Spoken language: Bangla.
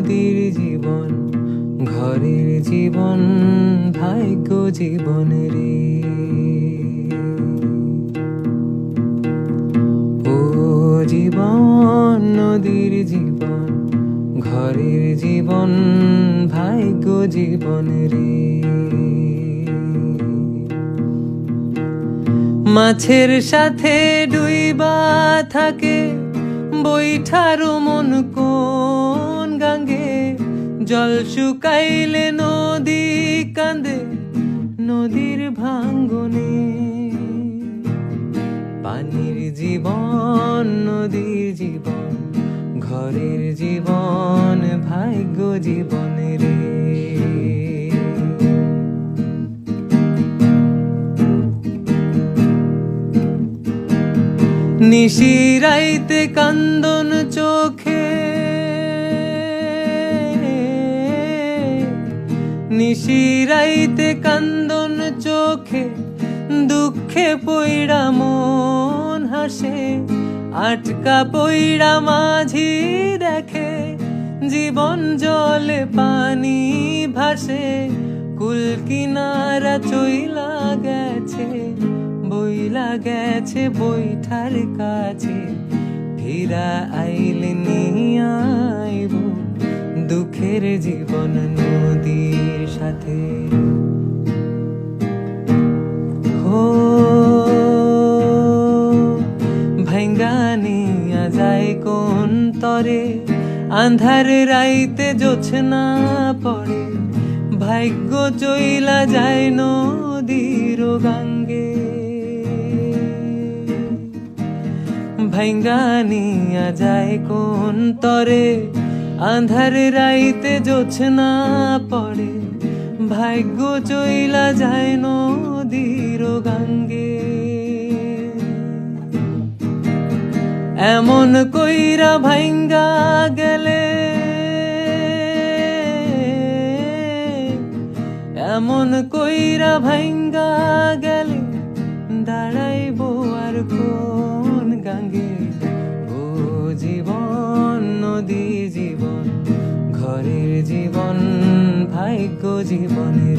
নদীর জীবন, ঘরের জীবন ভাগ্য জীবন রে। ও জীবন, নদীর জীবন, ঘরের জীবন ভাগ্য জীবন রে। মাছের সাথে ডুইবা থাকে, বৈঠারো মন কোন গাঙ্গে জল শুকাইলে নদী কান্দে, নদীর ভাঙ্গনে। পানির জীবন, নদীর জীবন, ঘরের জীবন, ভাগ্য জীবন রে। নিশিরাইতে কান্দন চোখে নিশিরাইতে কান্দন চোখে, দুঃখে পইড়া মন হাসে, আটকা পইড়া মাঝি দেখে, জীবন জলে পানি ভাসে, কুল কিনারা চইলা গেছে, বইলা গেছে বইঠার কাছে, ফিরা আইলে নিয়ে আইব দুঃখের জীবন সাথে হো ভাঙ্গা নিয়া যায় কোন তরে আন্ধার রাইতে জোছনা পড়ে ভাগ্য চইলা যায় নদীর গাঙ্গে ভাঙ্গা নিয়া যায় কোন তরে আন্ধার রাইতে জোছনা পড়ে ভাগ্য চইলা যায় নদীর গাঙ্গে। এমন কইরা ভাঙ্গা গেলে, এমন কইরা ভাঙ্গা গেলে দাঁড়াইব আর কোন গাঙ্গে। ও জীবন নদী ভাগ্য জীবনে